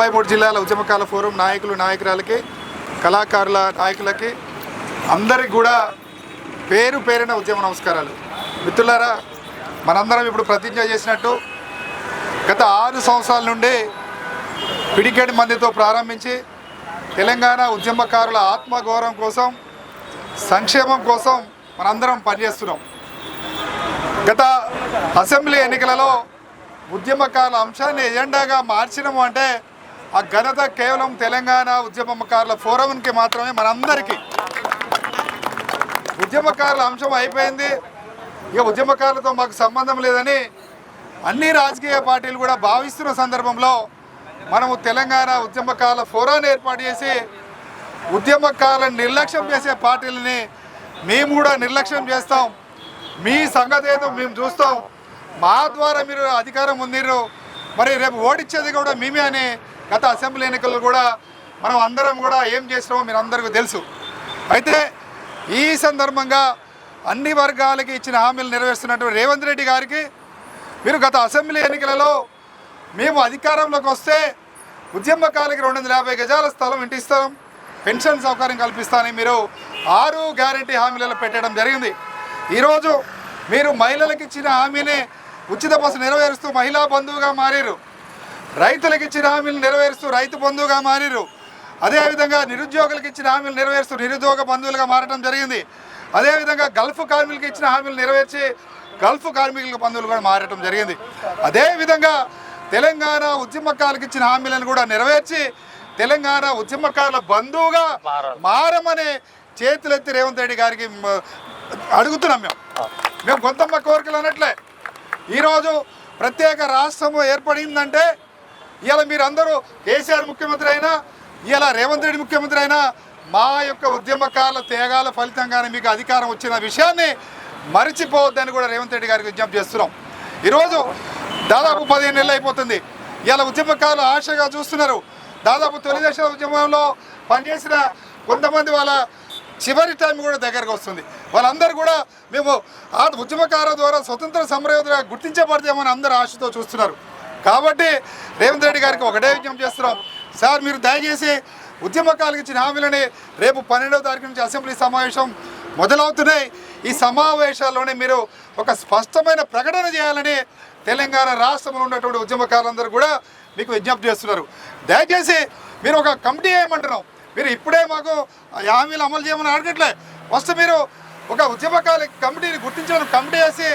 ముప్పై మూడు జిల్లాల ఉద్యమకాల ఫోరం నాయకులు నాయకురాలకి కళాకారుల నాయకులకి అందరికి కూడా పేరు పేరిన ఉద్యమ నమస్కారాలు. మిత్రులారా మనందరం ఇప్పుడు ప్రతిజ్ఞ చేసినట్టు గత ఆరు సంవత్సరాల నుండి పిడికెడి మందితో ప్రారంభించి తెలంగాణ ఉద్యమకారుల ఆత్మగౌరవం కోసం సంక్షేమం కోసం మనందరం పనిచేస్తున్నాం. గత అసెంబ్లీ ఎన్నికలలో ఉద్యమకారుల అంశాన్ని ఎజెండాగా మార్చినాము అంటే ఆ ఘనత కేవలం తెలంగాణ ఉద్యమకారుల ఫోరంకి మాత్రమే మనందరికీ. ఉద్యమకారుల అంశం అయిపోయింది. ఇక ఉద్యమకారులతో మాకు సంబంధం లేదని అన్ని రాజకీయ పార్టీలు కూడా భావిస్తున్న సందర్భంలో మనము తెలంగాణ ఉద్యమకారుల ఫోరాన్ని ఏర్పాటు చేసి ఉద్యమకారులను నిర్లక్ష్యం చేసే పార్టీలని మేము కూడా నిర్లక్ష్యం చేస్తాం. మీ సంగతి ఏదో మేము చూస్తాం. మా ద్వారా మీరు అధికారం పొందిరు మరి రేపు ఓడిచ్చేది కూడా మేమే అని గత అసెంబ్లీ ఎన్నికల్లో కూడా మనం అందరం కూడా ఏం చేసినామో మీరు అందరికీ తెలుసు. అయితే ఈ సందర్భంగా అన్ని వర్గాలకి ఇచ్చిన హామీలు నెరవేరుస్తున్నటువంటి రేవంత్ రెడ్డి గారికి మీరు గత అసెంబ్లీ ఎన్నికలలో మేము అధికారంలోకి వస్తే ఉద్యమకాలకి రెండు వందల యాభై గజాల స్థలం ఇంటి స్థలం పెన్షన్ సౌకర్యం కల్పిస్తానని మీరు ఆరు గ్యారంటీ హామీలలో పెట్టడం జరిగింది. ఈరోజు మీరు మహిళలకు ఇచ్చిన హామీని ఉచిత బస్సు నెరవేరుస్తూ మహిళా బంధువుగా మారారు. రైతులకు ఇచ్చిన హామీలు నెరవేరుస్తూ రైతు బంధువుగా మారారు అదేవిధంగా నిరుద్యోగులకు ఇచ్చిన హామీలు నెరవేరుస్తూ నిరుద్యోగ బంధువులుగా మారడం జరిగింది. అదేవిధంగా గల్ఫ్ కార్మికులకు ఇచ్చిన హామీలు నెరవేర్చి గల్ఫ్ కార్మికుల బంధువులుగా మారటం జరిగింది. అదేవిధంగా తెలంగాణ ఉద్యమకారులకు ఇచ్చిన హామీలను కూడా నెరవేర్చి తెలంగాణ ఉద్యమకారుల బంధువుగా మారమని చేతులెత్తి రేవంత్ రెడ్డి గారికి అడుగుతున్నాం మేము. మేము కొంతమ్మ కోరికలు అన్నట్లే. ఈరోజు ప్రత్యేక రాష్ట్రం ఏర్పడిందంటే ఇవాళ మీరందరూ కేసీఆర్ ముఖ్యమంత్రి అయినా ఇలా రేవంత్ రెడ్డి ముఖ్యమంత్రి అయినా మా యొక్క ఉద్యమకాల త్యాగాల ఫలితంగానే మీకు అధికారం వచ్చిన విషయాన్ని మరిచిపోవద్దని కూడా రేవంత్ రెడ్డి గారికి విజ్ఞప్తి చేస్తున్నాం. ఈరోజు దాదాపు పదిహేను నెలలు అయిపోతుంది. ఇలా ఉద్యమకాలు ఆశగా చూస్తున్నారు. దాదాపు తొలి తొలిదశ ఉద్యమంలో పనిచేసిన కొంతమంది వాళ్ళ చివరి టైం కూడా దగ్గరకు వస్తుంది. వాళ్ళందరూ కూడా మేము ఆ ఉద్యమకారుల ద్వారా స్వతంత్ర సమరయోధులుగా గుర్తించబడతామని అందరూ ఆశతో చూస్తున్నారు. కాబట్టి రేవంత్ రెడ్డి గారికి ఒకటే విజ్ఞప్తి చేస్తున్నాం. సార్ మీరు దయచేసి ఉద్యమకాలకు ఇచ్చిన హామీలని రేపు పన్నెండవ తారీఖు నుంచి అసెంబ్లీ సమావేశం మొదలవుతున్నాయి. ఈ సమావేశాల్లోనే మీరు ఒక స్పష్టమైన ప్రకటన చేయాలని తెలంగాణ రాష్ట్రంలో ఉన్నటువంటి ఉద్యమకారులందరూ కూడా మీకు విజ్ఞప్తి చేస్తున్నారు. దయచేసి మీరు ఒక కమిటీ వేయమంటున్నాం. మీరు ఇప్పుడే మాకు ఆ హామీలు అమలు చేయమని అడగట్లే. ఫస్ట్ మీరు ఒక ఉద్యమకాల కమిటీని గుర్తించడం కమిటీ వేసి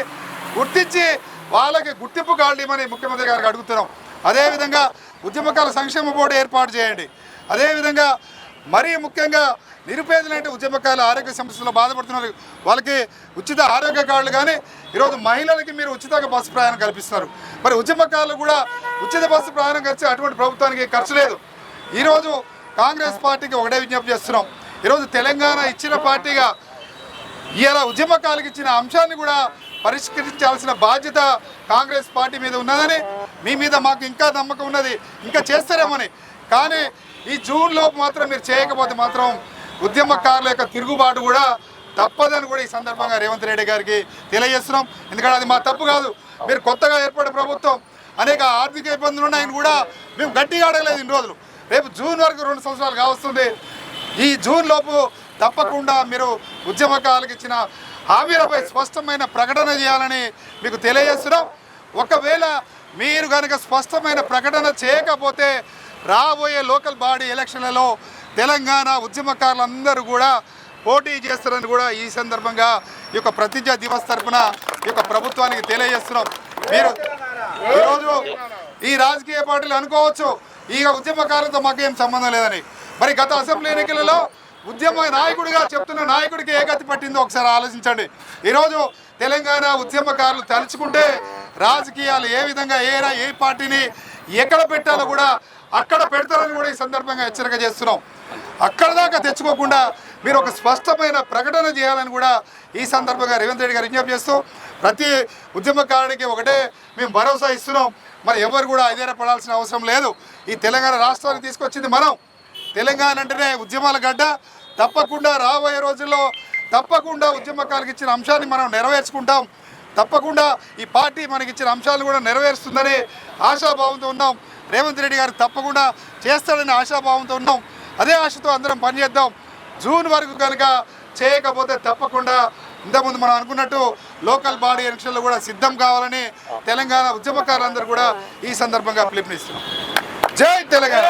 గుర్తించి వాళ్ళకి గుర్తింపు కార్డు ఇవ్వమని ముఖ్యమంత్రి గారికి అడుగుతున్నాం. అదేవిధంగా ఉద్యమకాల సంక్షేమ బోర్డు ఏర్పాటు చేయండి. అదేవిధంగా మరీ ముఖ్యంగా నిరుపేదలంటే ఉద్యమకాల ఆరోగ్య సమస్యలు బాధపడుతున్నారు. వాళ్ళకి ఉచిత ఆరోగ్య కార్డులు కానీ ఈరోజు మహిళలకి మీరు ఉచితంగా బస్సు ప్రయాణం కల్పిస్తున్నారు. మరి ఉద్యమకాలు కూడా ఉచిత బస్సు ప్రయాణం ఖర్చు అటువంటి ప్రభుత్వానికి ఖర్చు లేదు. ఈరోజు కాంగ్రెస్ పార్టీకి ఒకటే విజ్ఞప్తి చేస్తున్నాం. ఈరోజు తెలంగాణ ఇచ్చిన పార్టీగా ఇవాళ ఉద్యమకాలకు ఇచ్చిన అంశాన్ని కూడా పరిష్కరించాల్సిన బాధ్యత కాంగ్రెస్ పార్టీ మీద ఉన్నదని మీ మీద మాకు ఇంకా నమ్మకం ఉన్నది. ఇంకా చేస్తారేమని. కానీ ఈ జూన్ లోపు మాత్రం మీరు చేయకపోతే మాత్రం ఉద్యమకారుల యొక్క తిరుగుబాటు కూడా తప్పదని కూడా ఈ సందర్భంగా రేవంత్ రెడ్డి గారికి తెలియజేస్తున్నాం. ఎందుకంటే అది మా తప్పు కాదు. మీరు కొత్తగా ఏర్పడిన ప్రభుత్వం అనేక ఆర్థిక ఇబ్బందులు ఉన్నాయని కూడా మేము గట్టిగా అడగలేదు ఇన్ని రోజులు. రేపు జూన్ వరకు రెండు సంవత్సరాలు కావస్తుంది. ఈ జూన్ లోపు తప్పకుండా మీరు ఉద్యమకాలకు ఇచ్చిన హామీలపై స్పష్టమైన ప్రకటన చేయాలని మీకు తెలియజేస్తున్నాం. ఒకవేళ మీరు కనుక స్పష్టమైన ప్రకటన చేయకపోతే రాబోయే లోకల్ బాడీ ఎలక్షన్లలో తెలంగాణ ఉద్యమకారులందరూ కూడా పోటీ చేస్తారని కూడా ఈ సందర్భంగా ఈ యొక్క ప్రతిజ్ఞ దివస్ తరఫున ఈ యొక్క ప్రభుత్వానికి తెలియజేస్తున్నాం. మీరు ఈరోజు ఈ రాజకీయ పార్టీలు అనుకోవచ్చు. ఈ ఉద్యమకారులతో మాకేం సంబంధం లేదని. మరి గత అసెంబ్లీ ఎన్నికలలో ఉద్యమ నాయకుడిగా చెప్తున్న నాయకుడికి ఏ గతి పట్టిందో ఒకసారి ఆలోచించండి. ఈరోజు తెలంగాణ ఉద్యమకారులు తలుచుకుంటే రాజకీయాలు ఏ విధంగా ఏ ఏ పార్టీని ఎక్కడ పెట్టాలో కూడా అక్కడ పెడతారని కూడా ఈ సందర్భంగా హెచ్చరిక చేస్తున్నాం. అక్కడ దాకా తెచ్చుకోకుండా మీరు ఒక స్పష్టమైన ప్రకటన చేయాలని కూడా ఈ సందర్భంగా రేవంత్ రెడ్డి గారు విజ్ఞప్తి చేస్తూ ప్రతి ఉద్యమకారుడికి ఒకటే మేము భరోసా ఇస్తున్నాం. మరి ఎవరు కూడా పడాల్సిన అవసరం లేదు. ఈ తెలంగాణ రాష్ట్రానికి తీసుకొచ్చింది మనం. తెలంగాణ అంటేనే ఉద్యమాల గడ్డ. తప్పకుండా రాబోయే రోజుల్లో తప్పకుండా ఉద్యమకాలకు ఇచ్చిన అంశాన్ని మనం నెరవేర్చుకుంటాం. తప్పకుండా ఈ పార్టీ మనకి ఇచ్చిన అంశాలు కూడా నెరవేరుస్తుందని ఆశాభావంతో ఉన్నాం. రేవంత్ రెడ్డి గారు తప్పకుండా చేస్తాడని ఆశాభావంతో ఉన్నాం. అదే ఆశతో అందరం పనిచేద్దాం. జూన్ వరకు కనుక చేయకపోతే తప్పకుండా ఇంతకుముందు మనం అనుకున్నట్టు లోకల్ బాడీ ఎలక్షన్లు కూడా సిద్ధం కావాలని తెలంగాణ ఉద్యమకారులందరూ కూడా ఈ సందర్భంగా పిలుపునిస్తున్నాం. జై తెలంగాణ.